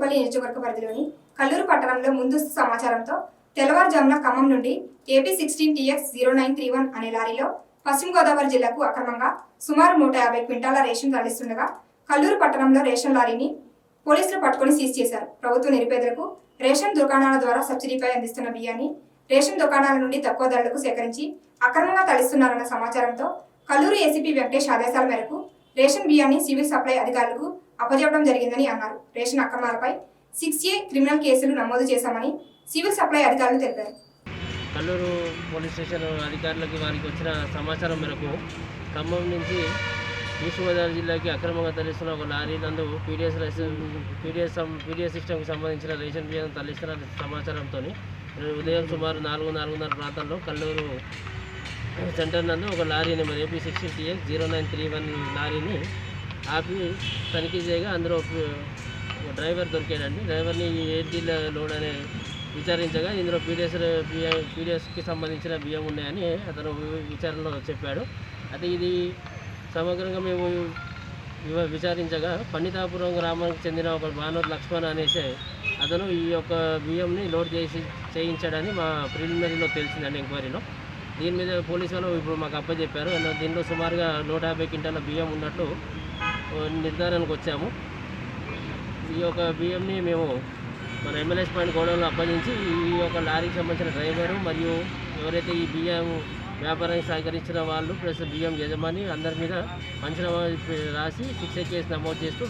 తాడేపల్లి నియోజకవర్గ పరిధిలోని కల్లూరు పట్టణంలో ముందస్తు సమాచారంతో తెల్లవారుజామున ఖమ్మం నుండి AP sixteen TX zero nine three one అనే లారీలో పశ్చిమ గోదావరి జిల్లాకు అక్రమంగా సుమారు నూట యాభై క్వింటాల రేషన్ తరలిస్తుండగా కల్లూరు పట్టణంలో రేషన్ లారీని పోలీసులు పట్టుకొని సీజ్ చేశారు. ప్రభుత్వ నిరుపేదలకు రేషన్ దుకాణాల ద్వారా సబ్సిడీపై అందిస్తున్న బియ్యాన్ని రేషన్ దుకాణాల నుండి తక్కువ ధరలకు సేకరించి అక్రమంగా తరలిస్తున్నారన్న సమాచారంతో కల్లూరు ఏసీపీ వెంకటేష్ ఆదేశాల మేరకు రేషన్ బియ్యాన్ని సివిల్ సప్లై అధికారులకు అప్పజెప్పడం జరిగిందని అన్నారు. రేషన్ అక్రమాలపై సిక్స్ ఏ క్రిమినల్ కేసులు నమోదు చేశామని సివిల్ సప్లై అధికారులు తెలిపారు. కల్లూరు పోలీస్ స్టేషన్ అధికారులకి వారికి వచ్చిన సమాచారం మేరకు ఖమ్మం నుంచి ఈస్ట్ గోదావరి జిల్లాకి అక్రమంగా తరలిస్తున్న ఒక లారీ నందు పీడిఎస్ లైసెన్స్ పీడిఎస్ పీడిఎస్ సిస్టమ్కి సంబంధించిన రేషన్ బియ్యం తరలిస్తున్న సమాచారంతో ఉదయం సుమారు నాలుగు నాలుగున్నర ప్రాంతంలో కల్లూరు సెంటర్ నందు ఒక లారీని మరి AP sixty TS zero nine three one లారీని ఆపి తనిఖీ చేయగా అందులో ఒక డ్రైవర్ దొరికాడండి. డ్రైవర్ని ఏంటి లోడ్ అనే విచారించగా ఇందులో పీడిఎస్ బియ్యం పీడిఎస్కి సంబంధించిన బియ్యం ఉన్నాయని అతను విచారణలో చెప్పాడు. అయితే ఇది సమగ్రంగా మేము విచారించగా పండితాపురం గ్రామానికి చెందిన ఒక బానూరు లక్ష్మణ్ అనేసి అతను ఈ యొక్క బియ్యంని లోడ్ చేసి చేయించాడని మా ప్రిలిమినరీలో తెలిసిందండి ఎంక్వైరీలో. దీని మీద పోలీసు వాళ్ళు ఇప్పుడు మాకు అప్పచెప్పారు దీనిలో సుమారుగా నూట యాభై క్వింటాల బియ్యం ఉన్నట్లు నిర్ధారణకు వచ్చాము. ఈ యొక్క బియ్యంని మేము మన ఎమ్మెల్యేస్ పాయింట్ గోడౌన్లో అప్పగించి ఈ యొక్క లారీకి సంబంధించిన డ్రైవరు మరియు ఎవరైతే ఈ బియ్యం వ్యాపారానికి సహకరించిన వాళ్ళు ప్లస్ బియ్యం యజమాని అందరి మీద పంచనామా రాసి శిక్ష కేసు నమోదు చేస్తూ